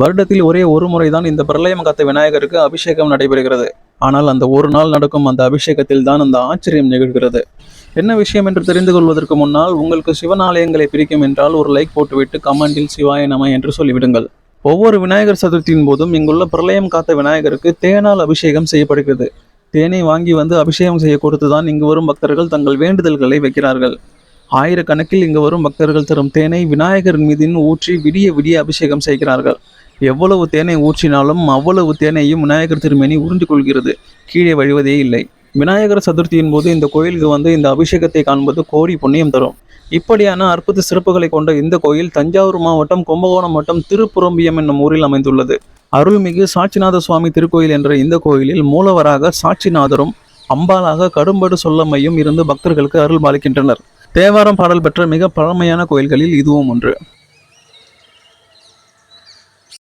வருடத்தில் ஒரே ஒரு முறைதான் இந்த பிரளயம் காத்த விநாயகருக்கு அபிஷேகம் நடைபெறுகிறது. ஆனால் அந்த ஒரு நாள் நடக்கும் அந்த அபிஷேகத்தில் தான் அந்த ஆச்சரியம் நிகழ்கிறது. என்ன விஷயம் என்று தெரிந்து கொள்வதற்கு முன்னால் உங்களுக்கு சிவன் ஆலயங்களை பிரிக்கும் என்றால் ஒரு லைக் போட்டுவிட்டு கமெண்டில் சிவாய நம என்று சொல்லிவிடுங்கள். ஒவ்வொரு விநாயகர் சதுர்த்தியின் போதும் இங்குள்ள பிரளயம் காத்த விநாயகருக்கு தேனால் அபிஷேகம் செய்யப்படுகிறது. தேனை வாங்கி வந்து அபிஷேகம் செய்ய கொடுத்துதான் இங்கு வரும் பக்தர்கள் தங்கள் வேண்டுதல்களை வைக்கிறார்கள். ஆயிரக்கணக்கில் இங்கு வரும் பக்தர்கள் தரும் தேனை விநாயகர் மீதின் ஊற்றி விடிய விடிய அபிஷேகம் செய்கிறார்கள். எவ்வளவு தேனை ஊற்றினாலும் அவ்வளவு தேனையும் விநாயகர் திருமேனி உறிஞ்சு கொள்கிறது. கீழே வழிவதே இல்லை. விநாயகர் சதுர்த்தியின் போது இந்த கோயிலுக்கு வந்து இந்த அபிஷேகத்தை காண்பது கோடி புண்ணியம் தரும். இப்படியான அற்புத சிறப்புகளை கொண்ட இந்த கோயில் தஞ்சாவூர் மாவட்டம் கும்பகோணம் வட்டம் திருப்புரம்பியம் என்னும் ஊரில் அமைந்துள்ளது. அருள்மிகு சாட்சிநாத சுவாமி திருக்கோயில் என்ற இந்த கோயிலில் மூலவராக சாட்சிநாதரும் அம்பாலாக கடும்படு சொல்லம்மையும் இருந்து பக்தர்களுக்கு அருள் பாலிக்கின்றனர். தேவாரம் பாடல் பெற்ற மிக பழமையான கோயில்களில் இதுவும் ஒன்று.